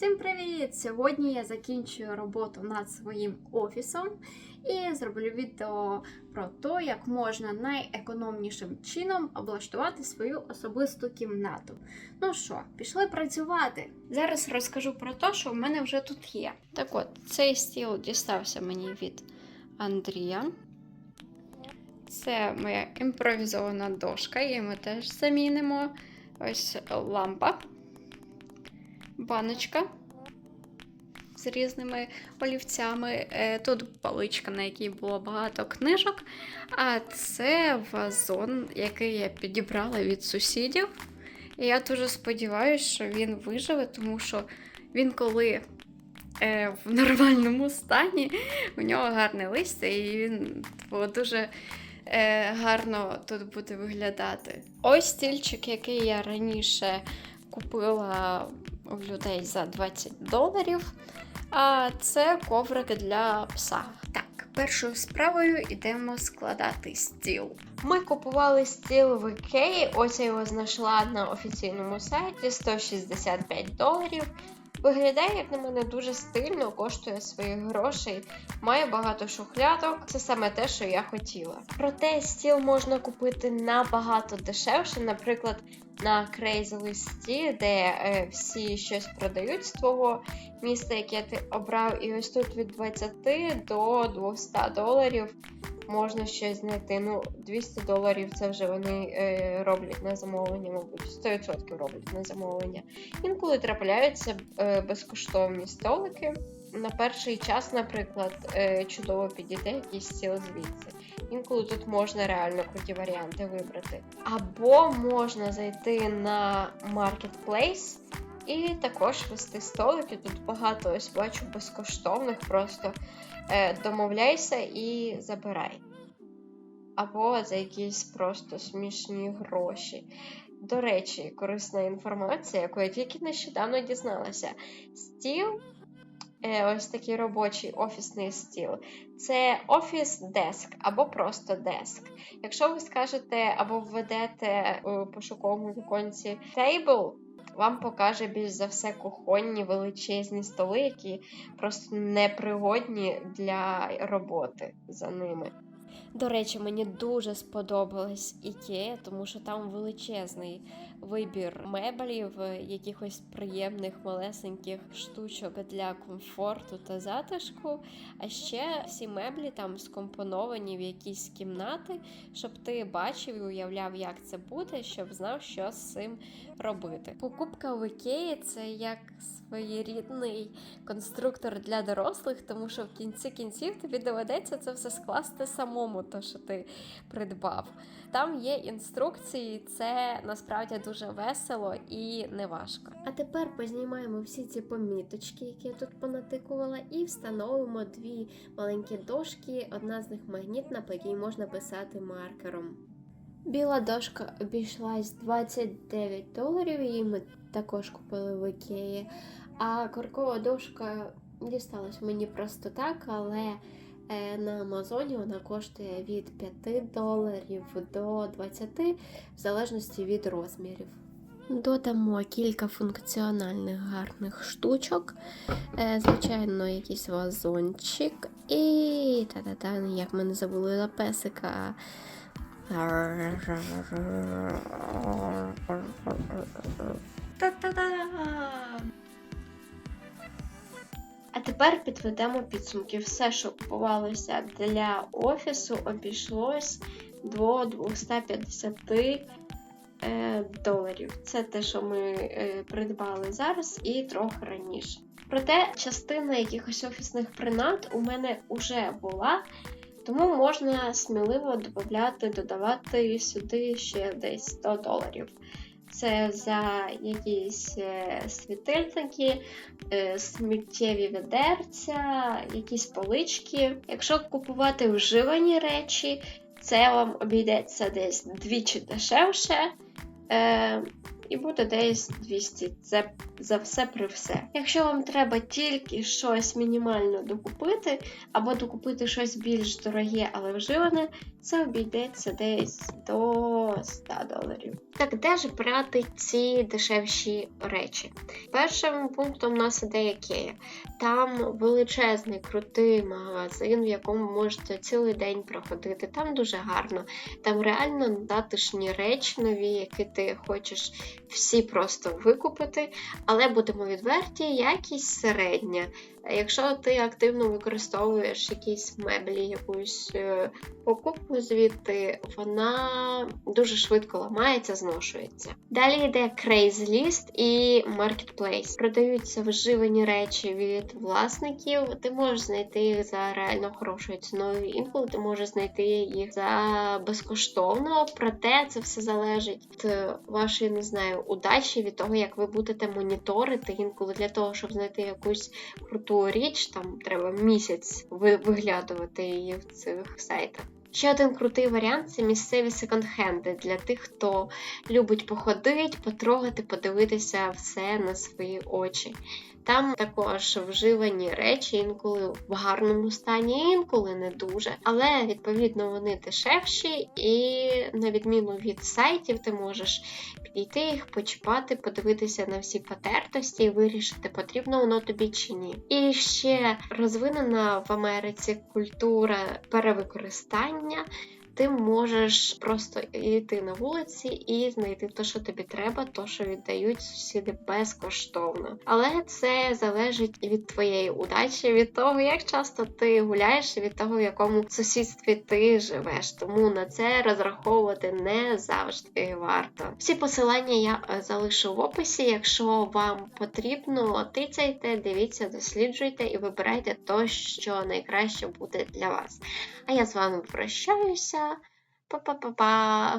Всім привіт! Сьогодні я закінчую роботу над своїм офісом і зроблю відео про те, як можна найекономнішим чином облаштувати свою особисту кімнату. Ну що, пішли працювати. Зараз розкажу про те, що в мене вже тут є. Так от, цей стіл дістався мені від Андрія. Це моя імпровізована дошка, її ми теж замінимо. Ось лампа баночка з різними олівцями. Е, Тут паличка, на якій було багато книжок. А це вазон, який я підібрала від сусідів. І я дуже сподіваюся, що він виживе, тому що він коли е, в нормальному стані, у нього гарне листя, і він типу, дуже е, гарно тут буде виглядати. Ось стільчик, який я раніше купила у людей за 20 доларів. А це коврик для пса. Так, першою справою йдемо складати стіл. Ми купували стіл в Ікеї, ось я його знайшла на офіційному сайті 165 доларів. Виглядає, як на мене, дуже стильно, коштує своїх грошей, має багато шухлядок. Це саме те, що я хотіла. Проте стіл можна купити набагато дешевше, наприклад, на Crazy листі, де е, всі щось продають з твого міста, яке ти обрав. І ось тут від 20 до 200 доларів можна щось знайти. Ну, 200 доларів це вже вони е, роблять на замовлення, мабуть, 100% роблять на замовлення. Інколи трапляються е, безкоштовні столики. На перший час, наприклад, е, чудово підійде якийсь стіл звідси. Інколи тут можна реально круті варіанти вибрати. Або можна зайти на Marketplace і також вести столики. Тут багато ось бачу безкоштовних, просто е, домовляйся і забирай. Або за якісь просто смішні гроші. До речі, корисна інформація, яку я тільки нещодавно дізналася. Стіл, ось такий робочий офісний стіл, це офіс деск або просто деск. Якщо ви скажете або введете у пошуковому віконці table, вам покаже більш за все кухонні величезні столи, які просто непригодні для роботи за ними. До речі, мені дуже сподобалась Ікея, тому що там величезний вибір меблів, е, якихось приємних малесеньких штучок для комфорту та затишку. А ще всі меблі там скомпоновані в якісь кімнати, щоб ти бачив і уявляв, як це буде, щоб знав, що з цим робити. Покупка в Ікеї це як своєрідний конструктор для дорослих, тому що в кінці кінців тобі доведеться це все скласти самому, то що ти придбав. Там є інструкції, це насправді дуже весело і неважко. А тепер познімаємо всі ці поміточки, які я тут понатикувала, і встановимо дві маленькі дошки. Одна з них магнітна, по якій можна писати маркером. Біла дошка обійшлась 29 доларів, її ми також купили в Ікеї. А коркова дошка дісталась мені просто так, але на Амазоні вона коштує від 5 доларів до 20, в залежності від розмірів. Додамо кілька функціональних гарних штучок. Е, Звичайно, якийсь вазончик. І та-та-та, як ми не забули за песика. Та-та-да! Тепер підведемо підсумки. Все, що купувалося для офісу, обійшлось до 250 е, доларів. Це те, що ми е, придбали зараз і трохи раніше. Проте частина якихось офісних принад у мене вже була, тому можна сміливо додати, додавати сюди ще десь 100 доларів. Це за якісь е, світильники, е, сміттєві ведерця, якісь полички. Якщо купувати вживані речі, це вам обійдеться десь двічі дешевше. І буде десь 200. Це за все при все. Якщо вам треба тільки щось мінімально докупити, або докупити щось більш дороге, але вживане, це обійдеться десь до 100 доларів. Так де ж брати ці дешевші речі? Першим пунктом у нас іде Ікея. Там величезний крутий магазин, в якому можете цілий день проходити. Там дуже гарно. Там реально затишні речі нові, які ти хочеш всі просто викупити. Але будемо відверті, якість середня. Якщо ти активно використовуєш якісь меблі, якусь е, покупку звідти, вона дуже швидко ламається, зношується. Далі йде Craigslist і Marketplace. Продаються вживані речі від власників. Ти можеш знайти їх за реально хорошою ціною. Інколи ти можеш знайти їх за безкоштовно. Проте це все залежить від вашої, не знаю, удачі, від того, як ви будете моніторити. Інколи для того, щоб знайти якусь круту річ, там треба місяць виглядувати її в цих сайтах. Ще один крутий варіант це місцеві секонд-хенди для тих, хто любить походити, потрогати, подивитися все на свої очі. Там також вживані речі, інколи в гарному стані, інколи не дуже. Але відповідно вони дешевші, і на відміну від сайтів, ти можеш підійти їх, почіпати, подивитися на всі потертості і вирішити, потрібно воно тобі чи ні. І ще розвинена в Америці культура перевикористання. 呀 Ти можеш просто йти на вулиці і знайти те, що тобі треба, то, що віддають сусіди безкоштовно. Але це залежить від твоєї удачі, від того, як часто ти гуляєш, від того, в якому сусідстві ти живеш. Тому на це розраховувати не завжди варто. Всі посилання я е, залишу в описі. Якщо вам потрібно, тицяйте, дивіться, досліджуйте і вибирайте то, що найкраще буде для вас. А я з вами прощаюся. パパパパ